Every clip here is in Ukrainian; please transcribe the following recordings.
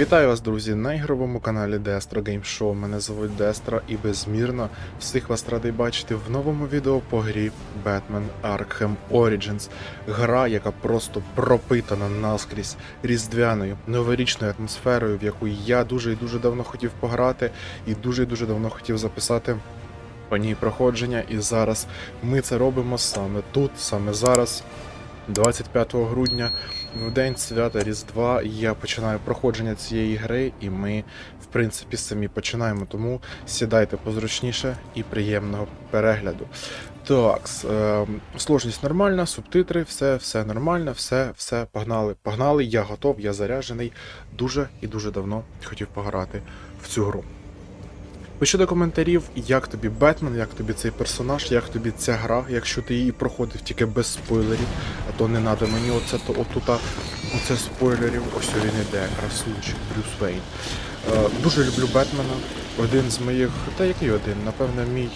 Вітаю вас, друзі, на ігровому каналі Destro Game Show. Мене звуть Дестро і безмірно всіх вас радий бачити в новому відео по грі Batman Arkham Origins. Гра, яка просто пропитана наскрізь різдвяною новорічною атмосферою, в яку я дуже і дуже давно хотів пограти, і дуже і дуже давно хотів записати по ній проходження. І зараз ми це робимо саме тут, саме зараз. 25 грудня, в день свята Різдва, я починаю проходження цієї гри, і ми, в принципі, самі починаємо. Тому сідайте позручніше і приємного перегляду. Так, е, сложність нормальна, субтитри, все, все нормально, все, все, погнали. Погнали, я готов, я заряджений. Дуже і дуже давно хотів пограти в цю гру. Пиши до коментарів, як тобі Бетмен, як тобі цей персонаж, як тобі ця гра, якщо ти її проходив тільки без спойлерів, а то не треба мені оце то отута, оце спойлерів. Ось він іде, красунчик, Брюс Вейн. Е, дуже люблю Бетмена. Один з моїх. Та який один? Напевне, мій.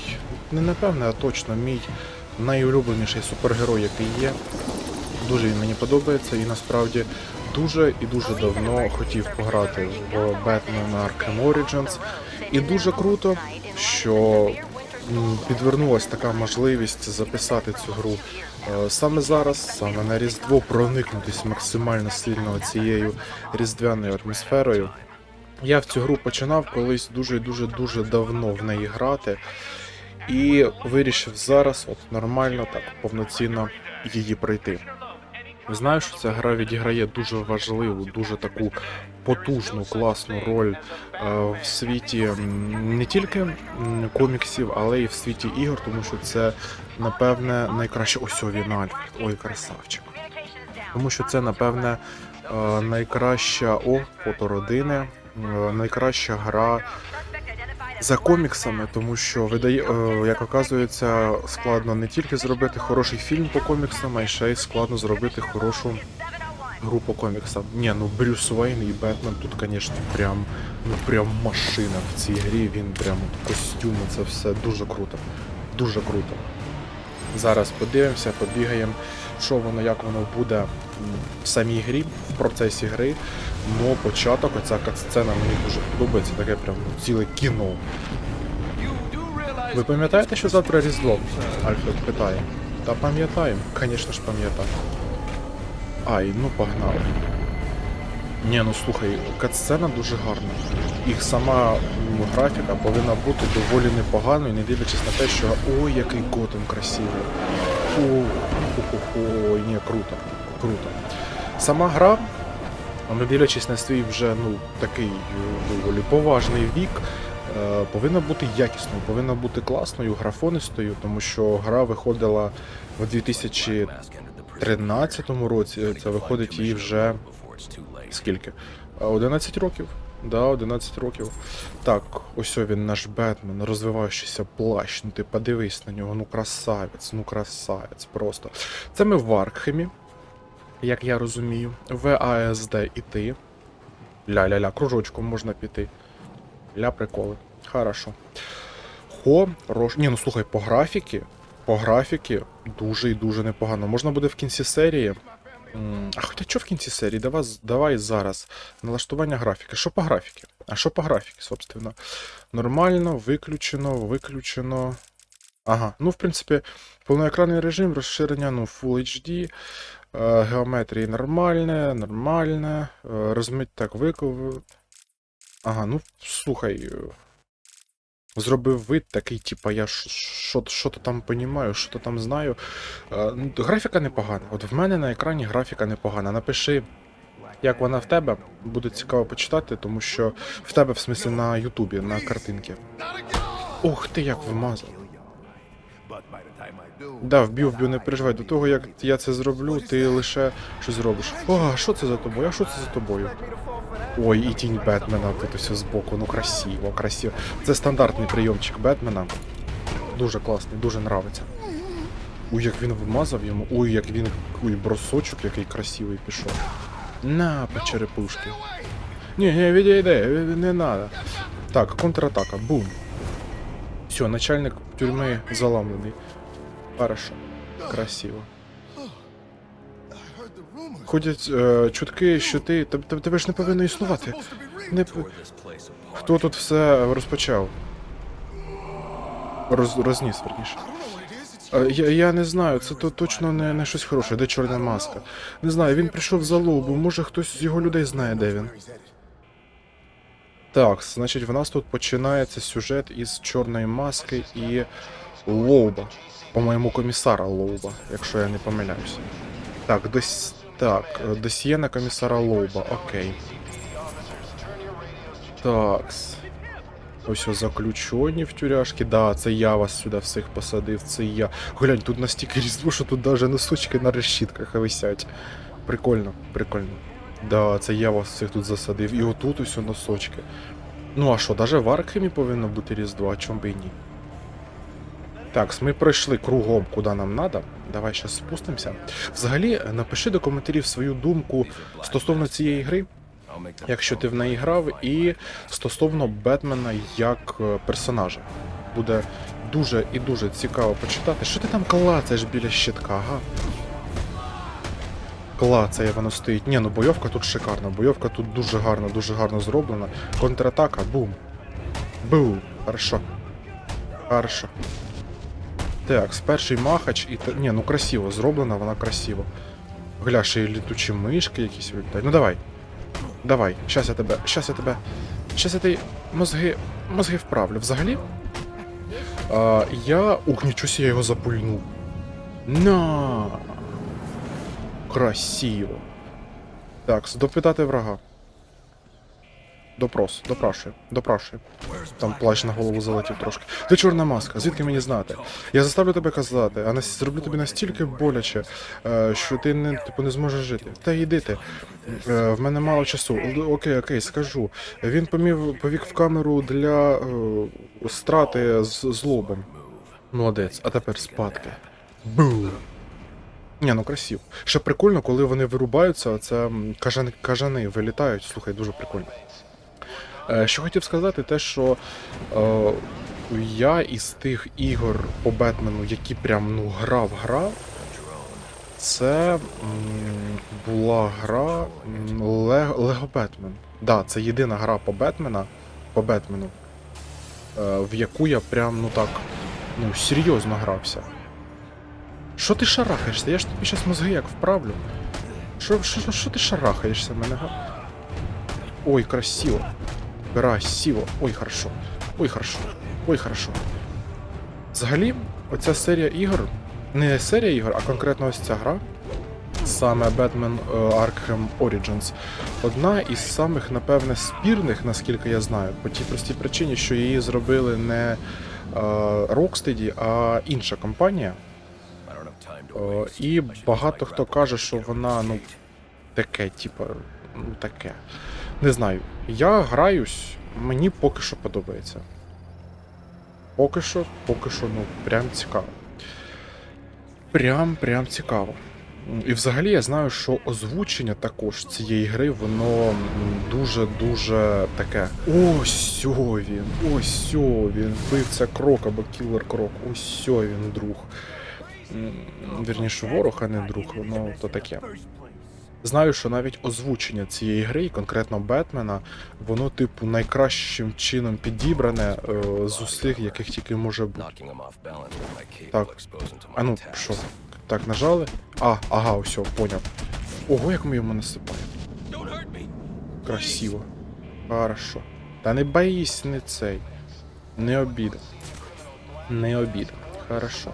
Не напевне, а точно мій найулюбленіший супергерой, який є. Дуже він мені подобається і насправді дуже і дуже давно хотів пограти в Batman Arkham Origins. І дуже круто, що підвернулася така можливість записати цю гру е, саме зараз, саме на Різдво, проникнутися максимально сильно цією різдвяною атмосферою. Я в цю гру починав колись дуже дуже дуже давно в неї грати. І вирішив зараз, от нормально, так повноцінно її пройти. Знаю, що ця гра відіграє дуже важливу, дуже таку потужну, класну роль е, в світі не тільки коміксів, але й в світі ігор, тому що це, напевне, найкраще ось він Альфред. Ой, красавчик. Тому що це, напевне, е, найкраща о, фото родини, е, найкраща гра за коміксами, тому що видає, як оказується, складно не тільки зробити хороший фільм по коміксам, а й ще й складно зробити хорошу гру по коміксам. Ні, ну Брюс Уейн і Бетмен тут, звісно, прям, ну прям машина в цій грі. Він прям костюми, це все дуже круто. Дуже круто. Зараз подивимося, побігаємо, що воно, як воно буде в самій грі, в процесі гри. Ну, початок, оця катсцена мені дуже подобається, таке прям ну, ціле кіно. Ви пам'ятаєте, що завтра Різдво? Альфред питає. Та пам'ятаємо, звісно ж пам'ятаю. Ай, ну погнали. Ні, ну слухай, катсцена дуже гарна. Їх сама графіка повинна бути доволі непоганою, не дивлячись на те, що ой, який Готем красивий. Ой, ні, круто, круто. Сама гра, не дивлячись на свій вже ну, такий е, доволі поважний вік, е, повинна бути якісною, повинна бути класною, графонистою, тому що гра виходила в 2013 році. Це виходить їй вже скільки? 11 років. Да, 11 років. Так, ось він наш Бетмен, розвиваючийся плащ. Ну ти подивись на нього, ну красавець, ну красавець просто. Це ми в Аркхемі, як я розумію. В АСД іти. Ля-ля-ля, кружочком можна піти. Ля приколи. Хорошо. Хорош. Ні, ну слухай, по графіки. По графіки дуже і дуже непогано. Можна буде в кінці серії. А хоча що в кінці серії? Давай, давай зараз. Налаштування графіки. Що по графіки? А що по графіки, собственно? Нормально, виключено, виключено. Ага, ну, в принципі, повноекранний режим, розширення, ну, Full HD, е, геометрії нормальне, нормальне, е, розмить так виков. Ага, ну слухай. Зробив вид такий, типа, я що- що-то там понімаю, що-то там знаю. Е, ну, Графіка непогана. От в мене на екрані графіка непогана. Напиши, як вона в тебе. Буде цікаво почитати, тому що в тебе, в смислі, на Ютубі, на картинки. Ух ти, як вмазав. Да, вб'ю, вб'ю, не переживай. До того, як я це зроблю, ти лише щось зробиш. О, що це за тобою? А що це за тобою? Ой, і тінь Бетмена тут ось збоку. Ну красиво, красиво. Це стандартний прийомчик Бетмена. Дуже класний, дуже нравиться. Ой, як він вмазав йому. Ой, як він. Ой, бросочок, який красивий пішов. На, по черепушки. Ні, ні, відійде, не надо. Так, контратака, бум. Все, начальник тюрми заламлений. Хорошо. Красиво. Ходять е, чутки, що ти. Тебе, тебе- ж не повинно існувати. Не... Хто тут все розпочав? Роз, розніс, верніше. Е, Я, я не знаю, це то точно не, не щось хороше, де чорна маска. Не знаю, він прийшов за лобу, може хтось з його людей знає, де він. Так, значить, в нас тут починається сюжет із чорної маски і Лоуба. По-моєму, комісара Лоуба, якщо я не помиляюся. Так, дос... так, е, досьє на комісара Лоуба, окей. Такс. Ось заключені в тюряшки. Да, це я вас сюди всіх посадив, це я. Глянь, тут настільки різдво, що тут навіть носочки на решітках висять. Прикольно, прикольно. Да, це я вас всіх тут засадив. І отут ось носочки. Ну а що, навіть в Аркхемі повинно бути різдво, а чом би і ні. Так, ми пройшли кругом, куди нам треба. Давай зараз спустимося. Взагалі, напиши до коментарів свою думку стосовно цієї гри, якщо ти в неї грав, і стосовно Бетмена як е, персонажа. Буде дуже і дуже цікаво почитати. Що ти там клацаєш біля щитка, ага? Клацає воно стоїть. Ні, ну бойовка тут шикарна. Бойовка тут дуже гарно, дуже гарно зроблена. Контратака, бум. Бум. Хорошо. Хорошо. Так, перший махач і. Ні, ну красиво зроблена, вона красиво. Гля, й літучі мишки якісь вилітають. Ну давай. Давай, щас я тебе. Щас я тебе. Щас я ти мозги. мозги вправлю. Взагалі. А, я. Ух, себе, я його запульнув. На. Красиво. Так, допитати врага. Допрос, допрашую, допрашую. Там плащ на голову залетів трошки. Ти чорна маска, звідки мені знати? Я заставлю тебе казати, а нас зроблю тобі настільки боляче, е, що ти не типу не зможеш жити. Та йди ти. Е, В мене мало часу. Окей, окей, скажу. Він помів повік в камеру для е, страти з злобом. Молодець, а тепер спадки. Бу. Ні, ну красиво. Ще прикольно, коли вони вирубаються, це кажани, кажани вилітають. Слухай, дуже прикольно. Е, Що хотів сказати, те, що е, я із тих ігор по Бетмену, які прям ну грав, грав, це була гра Лего, Бетмен. Да, це єдина гра по Бетмена, по Бетмену, е, в яку я прям ну так ну серйозно грався. Що ти шарахаєшся? Я ж тобі зараз мозги як вправлю. Що ти шарахаєшся мене? Ой, красиво. Красиво. Ой, хорошо. Ой, хорошо. Ой, хорошо. Взагалі, оця серія ігор, не серія ігор, а конкретно ось ця гра, саме Batman е, Arkham Origins, одна із самих, напевне, спірних, наскільки я знаю, по тій простій причині, що її зробили не е, Rocksteady, а інша компанія. Е, І багато хто каже, що вона, ну, таке, типу, ну таке. Не знаю. Я граюсь, мені поки що подобається. Поки що, поки що, ну, прям цікаво. Прям, прям цікаво. І взагалі я знаю, що озвучення також цієї гри, воно дуже-дуже таке. Ось він, ось він, вбивця крок або кілер крок, ось він, друг. Вірніше, ворог, а не друг, ну то таке. Знаю, що навіть озвучення цієї гри, і конкретно Бетмена, воно, типу, найкращим чином підібране е, з усіх, яких тільки може бути. Так. А ну, що? Так, нажали. А, ага, все, поняв. Ого, як ми йому насипаємо. Красиво. Хорошо. Та не боїсь, не цей. Не обіда. Не обіда. Хорошо.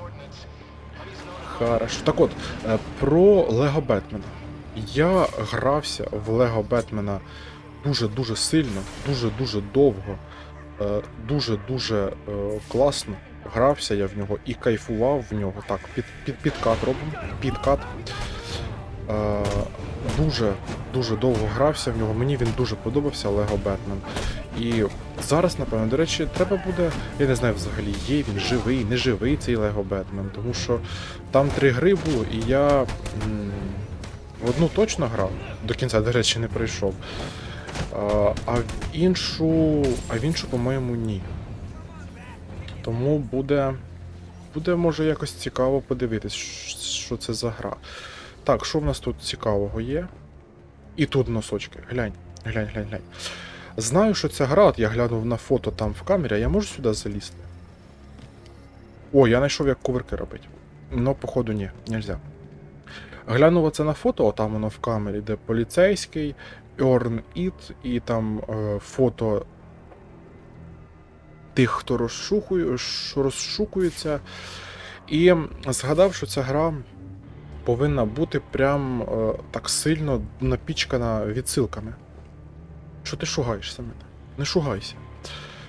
Хорошо. Так от, е, про Лего Бетмена. Я грався в Лего Бетмена дуже-дуже сильно, дуже-дуже довго, е, дуже-дуже е, класно. Грався я в нього і кайфував в нього. Так, під, під, підкат робимо. Підкат. Е, дуже дуже довго грався в нього. Мені він дуже подобався Лего Бетмен. І зараз, напевно, до речі, треба буде. Я не знаю взагалі, є він живий, не живий цей Лего Бетмен, тому що там три гри було, і я в одну точно грав, до кінця, до речі, не пройшов. А, а в іншу. А в іншу, по-моєму, ні. Тому буде. Буде, може, якось цікаво подивитись, що це за гра. Так, що в нас тут цікавого є? І тут носочки. Глянь, глянь, глянь, глянь. Знаю, що ця гра, от я глянув на фото там в камері, а я можу сюди залізти? О, я знайшов, як кувирки робити. Ну, походу, ні, нельзя. Глянув оце на фото, отам воно в камері, де поліцейський, Earn It, і там е, фото тих, хто розшукує, розшукується. І згадав, що ця гра повинна бути прям е, так сильно напічкана відсилками. Що ти шугаєшся мене? Не шугайся.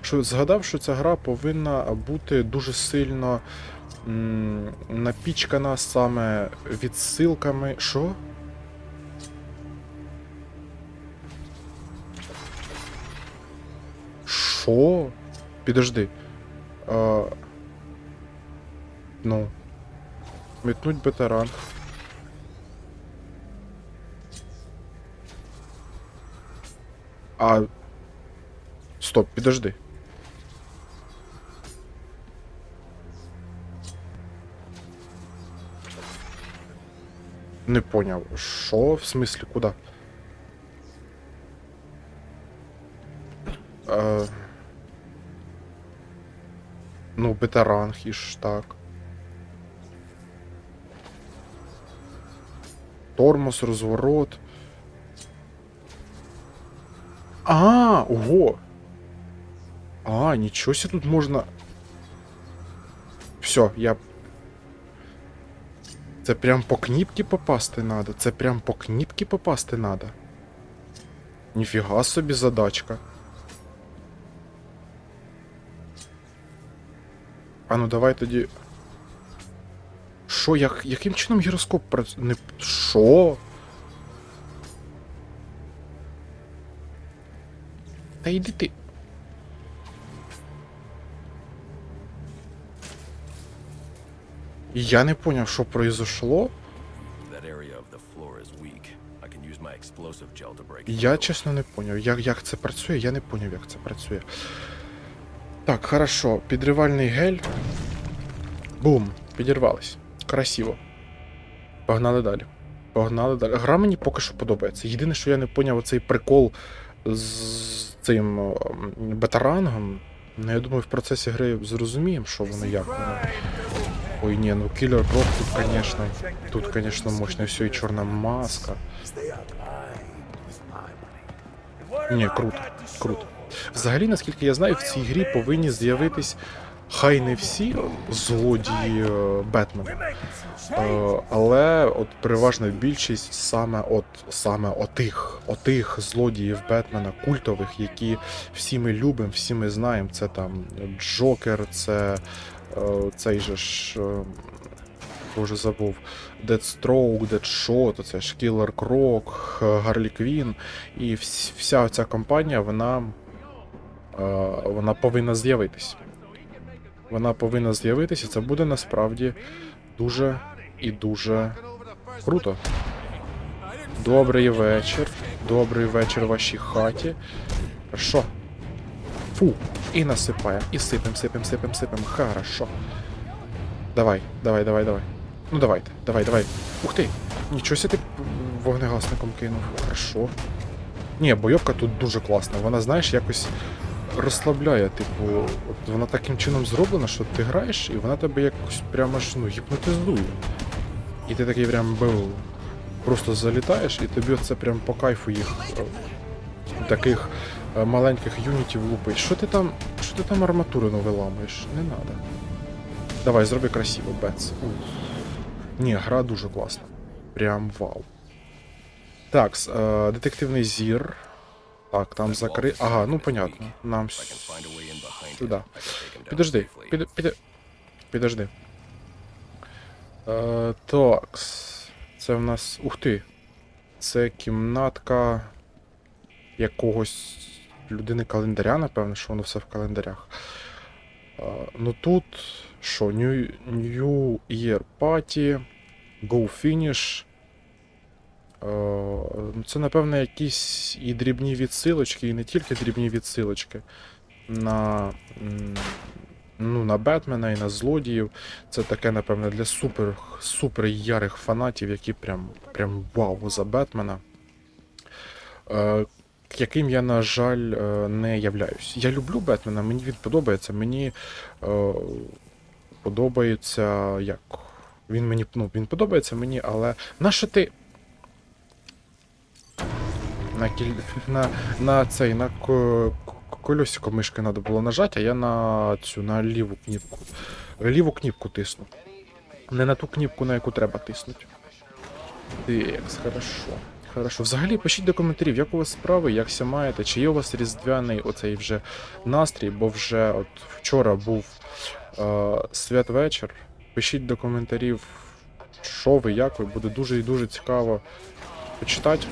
Що, згадав, що ця гра повинна бути дуже сильно напічкана саме відсилками. Що? Що? Підожди. А... Ну. Метнуть бета-ранг. А. Стоп, підожди. Не поняв. Що? В смислі, куди? Е... Ну, бета-ранг і ж так. Тормоз, розворот. А, ого. А, нічого себе тут можна. Все, я. Це прям по кніпки попасти надо. Це прям по кніпки попасти надо. Ніфіга собі задачка. А ну давай тоді. Що, як, яким чином гіроскоп працює? Не... Що? Та йди ти. My explosive gel to break Я чесно не поняв, як, як це працює, я не поняв, як це працює. Так, хорошо, підривальний гель. Бум, підірвались. Красиво. Погнали далі. Погнали далі. Гра мені поки що подобається. Єдине, що я не поняв, оцей прикол з цим м, бетарангом. Ну, я думаю, в процесі гри зрозуміємо, що воно як воно. Ой, ні, ну Killer Croc тут, конечно, тут, конечно, мощно. Все, і чорна маска. Ні, круто, круто. Взагалі, наскільки я знаю, в цій грі повинні з'явитись хай не всі злодії е, Бетмена. Е, але от переважна більшість саме от саме отих, отих злодіїв Бетмена, культових, які всі ми любимо, всі ми знаємо. Це там Джокер, це цей же ж. е, Боже забув. Deathstroke, Deadshot, оце ж Killer Croc, Гарлі Квін. І вся ця компанія, вона, е, вона повинна з'явитись. Вона повинна з'явитися, це буде насправді дуже і дуже круто. Добрий вечір. Добрий вечір вашій хаті. Хорошо. Фу. І насипаємо. І сипем, сипем, сипем, сипем. Хорошо. Давай, давай, давай, давай. Ну давайте, давай, давай. Ух ти! Нічого себе ти вогнегасником кинув. Хорошо. Ні, бойовка тут дуже класна. Вона, знаєш, якось розслабляє, типу, от вона таким чином зроблена, що ти граєш, і вона тебе якось прямо аж ну, гіпнотизує. І ти такий прям бив. Просто залітаєш, і тобі це прям по кайфу їх е, таких маленьких юнітів лупить. Що ти там. Що ти там арматурину виламуєш? Не надо. Давай, зроби красиво. Уф. Ні, гра дуже класна. Прям вау. Так, е, детективний зір. Так, там закри. Ага, ну понятно. Нам сюди. Підожди, під, під, підожди. Е, так. Це в нас. Ух ти. Це кімнатка якогось людини календаря, напевно, що воно все в календарях. Ну тут що, New, New Year Party, Go Finish. Ну, Це, напевно, якісь і дрібні відсилочки, і не тільки дрібні відсилочки на, ну, на Бетмена і на злодіїв. Це таке, напевне, для супер, супер ярих фанатів, які прям, прям вау за Бетмена. Яким я, на жаль, е, не являюсь. Я люблю Бетмена, мені він подобається. Мені е, подобається як. Він мені ну, він подобається мені, але нащо ти. На, кіль... на, на цей на к- колесико мишки треба було нажати, а я на цю на ліву кнопку. Ліву кнопку тисну. Не на ту кнопку, на яку треба тиснути. Текс, хорошо. Хорошо. Взагалі пишіть до коментарів, як у вас справи, як ся маєте, чи є у вас різдвяний оцей вже настрій, бо вже от вчора був е, святвечір. Пишіть до коментарів, що ви, як ви, буде дуже і дуже цікаво почитати,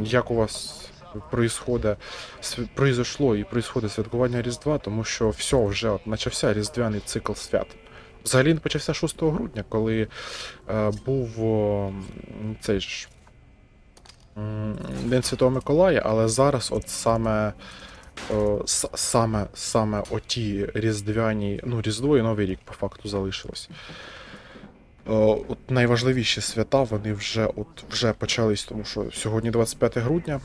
як у вас произошло і происходить святкування Різдва, тому що все, вже от почався різдвяний цикл свят. Взагалі він почався 6 грудня, коли е, був о, цей ж День Святого Миколая, але зараз от саме. о, Саме, саме оті різдвяні, ну, Різдво і Новий рік по факту залишилось. О, от найважливіші свята, вони вже от вже почались, тому що сьогодні 25 грудня,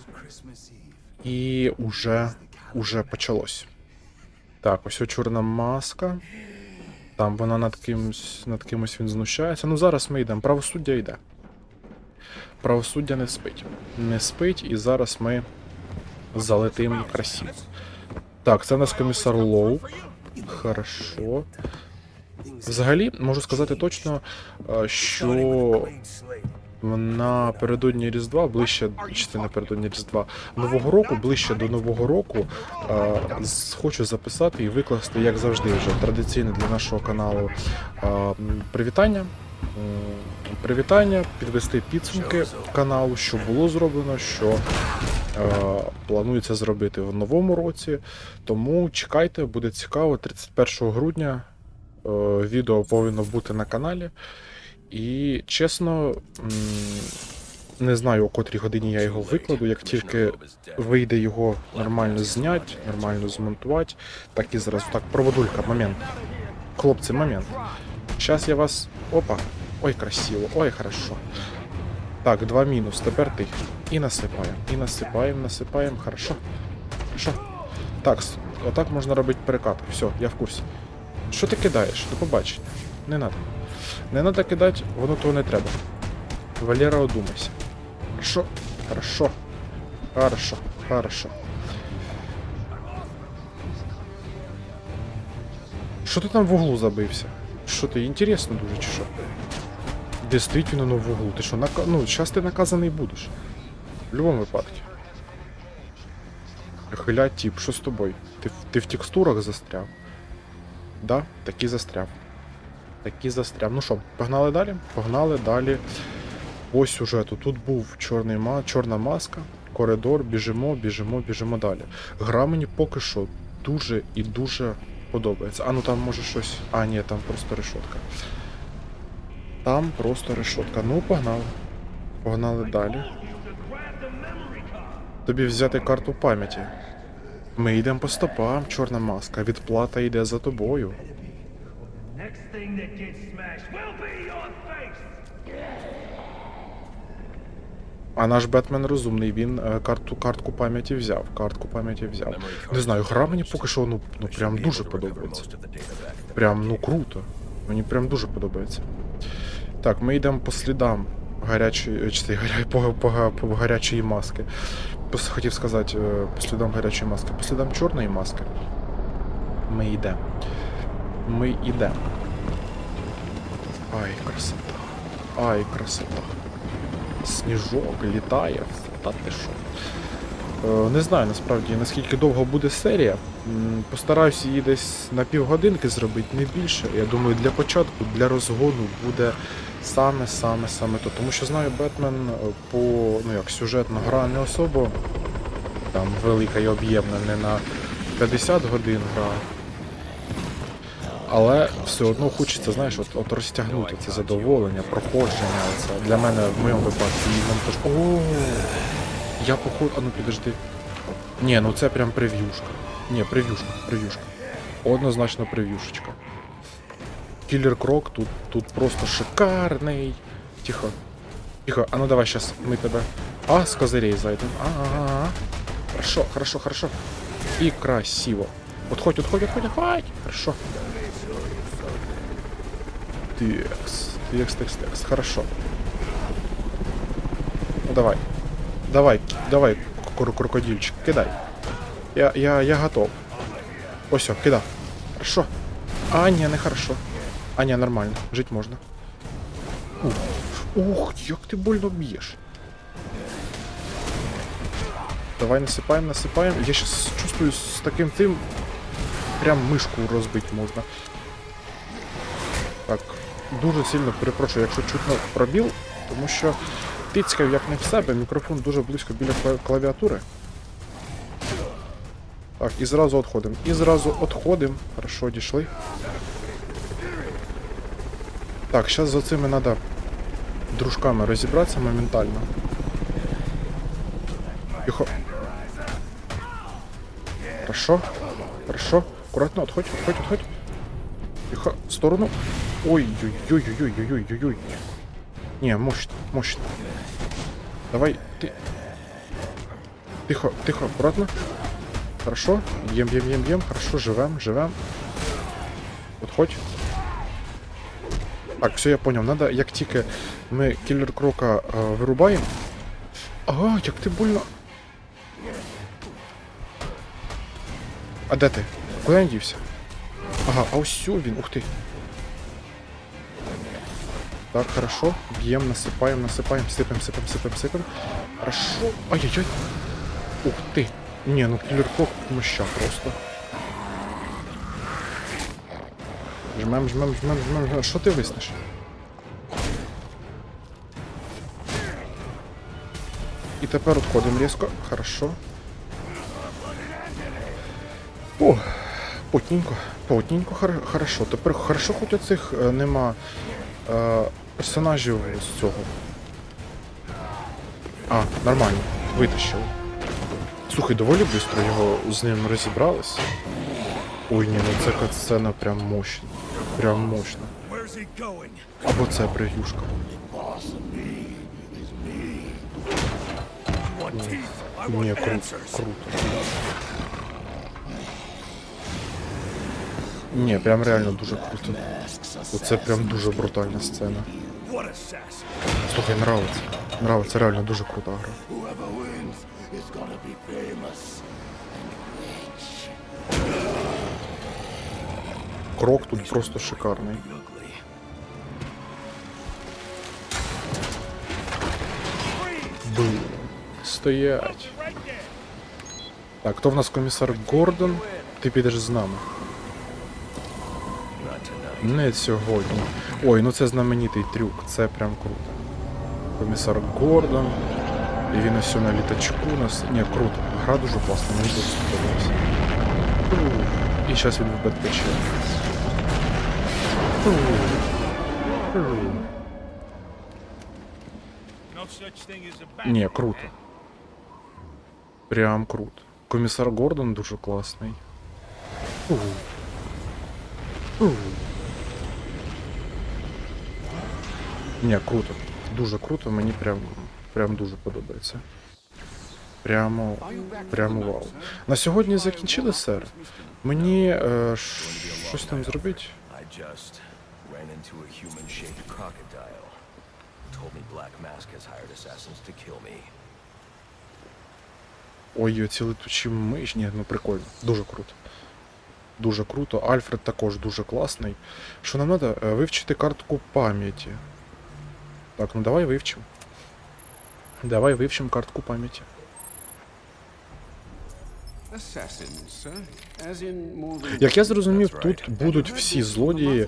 і уже, уже почалось. Так, ось чорна маска. Там вона над кимось, над кимось він знущається. Ну зараз ми йдемо. Правосуддя йде. Правосуддя не спить. Не спить, і зараз ми залетим красиво. Так, це у нас комісар Лоу. Хорошо. Взагалі, можу сказати точно, е, що напередодні Різдва, ближче чи напередодні Різдва, Нового року, ближче до Нового року, е, хочу записати і викласти, як завжди, вже традиційне для нашого каналу е, привітання. Привітання, підвести підсумки каналу, що було зроблено, що е, планується зробити в новому році. Тому чекайте, буде цікаво. 31 грудня е, відео повинно бути на каналі. І чесно, не знаю, о котрій годині я його викладу. Як тільки вийде його нормально зняти, нормально змонтувати, так і зразу. Так, проводулька, момент. Хлопці, момент. Зараз я вас. Опа. Ой, красиво, ой, хорошо. Так, два мінус, тепер ти. І насипаємо. І насипаємо, насипаємо. Хорошо. Хорошо. Так, отак можна робити перекат. Все, я в курсі. Що ти кидаєш? До побачення. Не надо. Не надо кидати, воно того не треба. Валера, одумайся. Хорошо, хорошо. Хорошо, хорошо. Що ти там в углу забився? Що ти, інтересно дуже чи що? Действительно, ну в углу. Ти що, нака... ну, зараз ти наказаний будеш. В будь-якому випадку. Хилять тип, що з тобою? Ти, ти в текстурах застряв? Да, таки застряв. Таки застряв. Ну що, погнали далі? Погнали далі. Ось сюжету. Тут був чорний ма... чорна маска, коридор, біжимо, біжимо, біжимо далі. Гра мені поки що дуже і дуже подобається. А ну там може щось. А, ні, там просто решотка. Там просто решотка. Ну, погнали. Погнали далі. Тобі взяти карту пам'яті. Ми йдемо по стопам, чорна маска. Відплата йде за тобою. А наш Бетмен розумний, він е, карту, картку пам'яті взяв. Картку пам'яті взяв. Не знаю, гра мені поки що ну, ну прям дуже подобається. Прям ну круто. Мені прям дуже подобається. Так, ми йдемо по слідам гарячої. Чи це гаря, по, по, по гарячої маски. Хотів сказати, е, по слідам гарячої маски. По слідам чорної маски. Ми йдемо. Ми йдемо. Ай, красота. Ай, красота. Сніжок літає. Та ти що? Е, Не знаю насправді наскільки довго буде серія. Постараюсь її десь на півгодинки зробити, не більше. Я думаю, для початку, для розгону буде саме, саме, саме то. Тому що знаю, Бетмен е, по ну як сюжетна гра не особо там велика і об'ємна, не на 50 годин гра. Але все одно хочеться, знаєш, от, от розтягнути це задоволення, проходження. Це для мене в моєму випадку і монтаж. О, я походу. А ну підожди. Ні, ну це прям прев'юшка. Ні, прев'юшка, прев'юшка. однозначно прев'юшечка. Кілер Крок тут, тут просто шикарний. Тихо. Тихо, а ну давай сейчас мы тебе. А, с козырей зайдем. А-а-а. Хорошо, хорошо, хорошо. И красиво. Отходь, отходь, отходь, отходь. Хорошо. Текс, текс, текс, текс. Хорошо. Ну давай. Давай, давай, кр- крокодильчик, кидай. Я, я, я готов. Ось, кидай. Хорошо. А, ні, не хорошо. А, ні, нормально. Жить можна. Ух, ух, як ти больно б'єш. Давай насипаємо, насипаємо. Я щас чувствую з таким тим. Прям мишку розбити можна. Так, дуже сильно перепрошую, якщо чутно пробіл, тому що тицькав як не в себе, мікрофон дуже близько біля клавіатури. Так, і зразу відходимо. І зразу відходимо. Хорошо, дійшли. Так, зараз за цими треба дружками розібратися моментально. Тихо. Хорошо. Хорошо. Аккуратно, отходь, отходь, отходь. Тихо, в сторону. Ой-ой-ой-ой-ой-ой-ой-ой. Не, мощно, мощно. Давай, ты... Тихо, тихо, аккуратно. Хорошо. Ем, ем, ем, ем. Хорошо, живем, живем. Отходь. Так, все, я понял. Надо, як тільки ми кілер крока е, вирубаємо. Ага, як ти больно. А де ти? Куди він дівся? Ага, а ось він, ух ти. Так, хорошо. Б'ємо, насипаємо, насипаємо, сипем, сипем, сипем, сипем. Хорошо. Ай-яй-яй. Ух ти. Не, ну кілер крок моща просто. Жмем, жмем, жмем, жмем, жмем. Що ти виснеш? І тепер відходимо різко. Хорошо. О, потненько, потненько, хор- хорошо. Тепер хорошо, хоч оцих е, нема е, персонажів з цього. А, нормально, витащили. Слухай, доволі швидко його з ним розібрались. Ой, ні, ну це катсцена прям мощна. Прям going? Або це пригюшка. Ні, кру- круто. Ні, прям реально дуже круто. Оце прям дуже брутальна сцена. Слухай, нравиться. Нравиться, реально дуже крута гра. Крок тут просто шикарний. Ugly. Стоять. Так, хто в нас комісар Гордон? Ти підеш з нами. Не сьогодні. Ой, ну це знаменитий трюк, це прям круто. Комісар Гордон. І він ось на літачку нас. Ні, круто. Гра дуже класна, мені дуже сподобалася. І зараз він в Ні, круто. Прям круто. Комісар Гордон дуже класний. Ух. Круто. Дуже круто, мені прям, прям дуже подобається. Прямо, прямо вау. На сьогодні закінчили, сер. Мені е, щось там зробити. I just ran into a human-shaped crocodile. Told me Black Mask has hired assassins to kill me. Ой, оці летучі миш. Ні, ну прикольно. Дуже круто. Дуже круто. Альфред також дуже класний. Що нам треба? Вивчити картку пам'яті. Так, ну давай вивчимо. Давай вивчимо картку пам'яті. Як я зрозумів, тут будуть всі злодії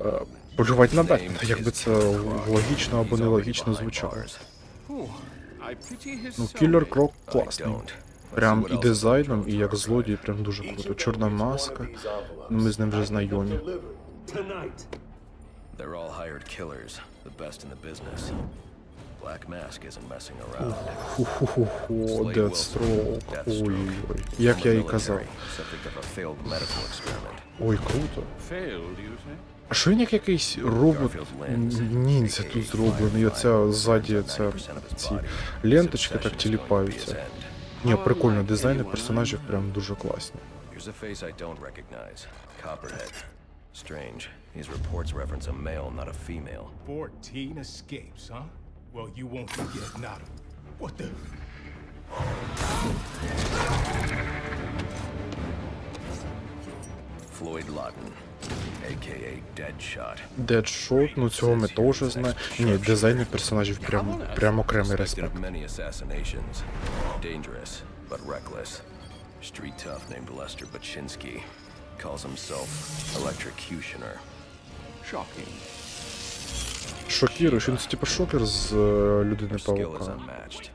е, полювати на Бетмена, якби це логічно або нелогічно звучало. Ну. Кілер Крок класний. Прям і дизайном, і як злодій, прям дуже круто. Чорна маска. Ну, ми з ним вже знайомі. They're all hired killers, the best in the business. Black Mask isn't messing around. Ху-ху-ху, Slade Deathstroke. Ой-ой-ой. Як я і казав. Ой, круто. А що він як якийсь робот ніндзя тут зроблений? Оця ззаді ця ці ленточки так тіліпаються. Ні, прикольно, дизайни персонажів прям дуже класні. Strange. These reports reference a male, not a female. 14 escapes, huh? Well, you won't forget Nada. What the? Floyd Lawton, aka Deadshot. Deadshot, ну цього ми теж знаємо. Ні, дизайни персонажів прям, прям окремий Suspected респект. of many assassinations. Dangerous, but reckless. Street tough named Lester Baczynski. Calls himself Electrocutioner. Shocking. Шокіруєш, він це типу шокер з е, людини unmatched.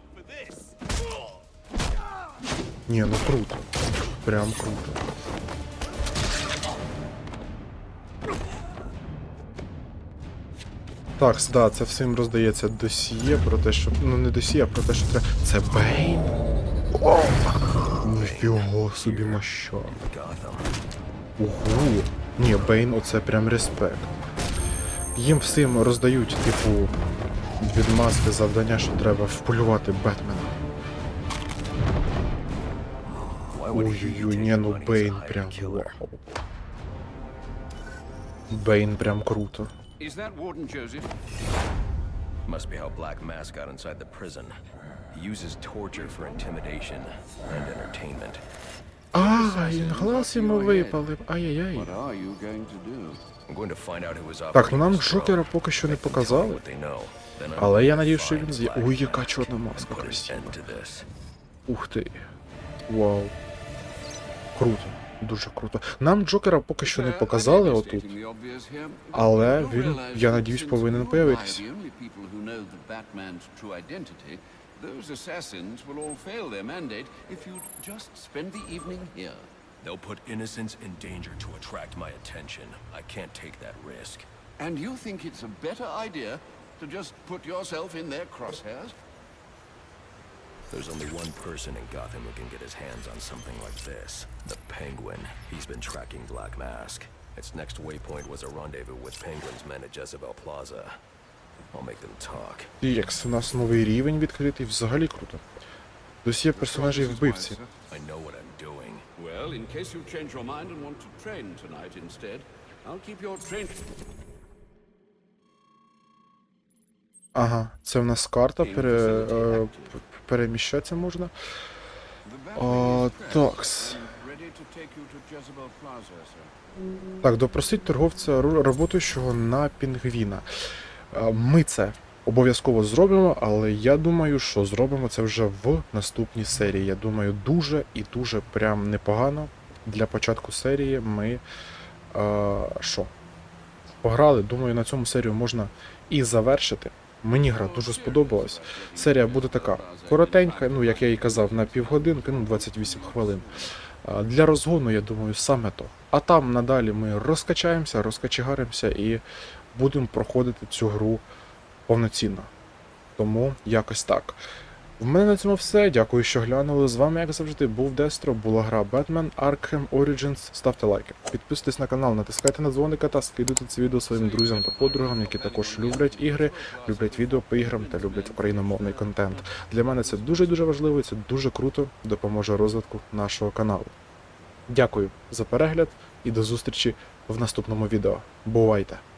Ні, ну круто. Прям круто. Так, да, це всім роздається досьє про те, що. Ну не досьє, а про те, що треба. Це Бейн? О! Ніфіго собі моща. Угу. Ні, Бейн оце прям респект. Їм всім роздають, типу, від маски завдання, що треба вполювати Бетмена. Ой-ой-ой, ні, ну Бейн прям вау. Бейн прям круто. Is that Warden Joseph? Must be how Black Mask got inside the prison. He uses torture for intimidation and entertainment. А, він глаз йому випалив. Ай-яй-яй. Так, ну нам Джокера поки що не показали. Але я to надіюсь, що він з'є. Ой, яка чорна маска красива. Ух ти. Вау. Круто. Дуже круто. Нам Джокера поки що не показали отут. Але він, я надіюсь, повинен you Those assassins will all fail their mandate if you'd just spend the evening here. They'll put innocents in danger to attract my attention. I can't take that risk. And you think it's a better idea to just put yourself in their crosshairs? There's only one person in Gotham who can get his hands on something like this. The Penguin. He's been tracking Black Mask. Its next waypoint was a rendezvous with Penguin's men at Jezebel Plaza. I'll make them talk. Єкс, у нас новий рівень відкритий, взагалі круто. Досьє персонажів вбивці. I know what I'm doing. Well, in case you change your mind and want to train tonight instead, I'll keep your train. Ага, це в нас карта, пере, е, переміщатися можна. Dressed такс. Так, допросить торговця работаючого на пінгвіна. Ми це обов'язково зробимо, але я думаю, що зробимо це вже в наступній серії. Я думаю, дуже і дуже прям непогано. Для початку серії ми е, що? Пограли. Думаю, на цьому серію можна і завершити. Мені гра дуже сподобалась. Серія буде така коротенька, ну як я і казав, на півгодинки, ну 28 хвилин. Для розгону, я думаю, саме то. А там надалі ми розкачаємося, розкачегаримося і будемо проходити цю гру повноцінно. Тому якось так. В мене на цьому все. Дякую, що глянули. З вами, як завжди, був Дестро, була гра Batman Arkham Origins. Ставте лайки, підписуйтесь на канал, натискайте на дзвоника та скидуйте це відео своїм друзям та подругам, які також люблять ігри, люблять відео по іграм та люблять україномовний контент. Для мене це дуже дуже важливо, і це дуже круто допоможе розвитку нашого каналу. Дякую за перегляд і до зустрічі в наступному відео. Бувайте!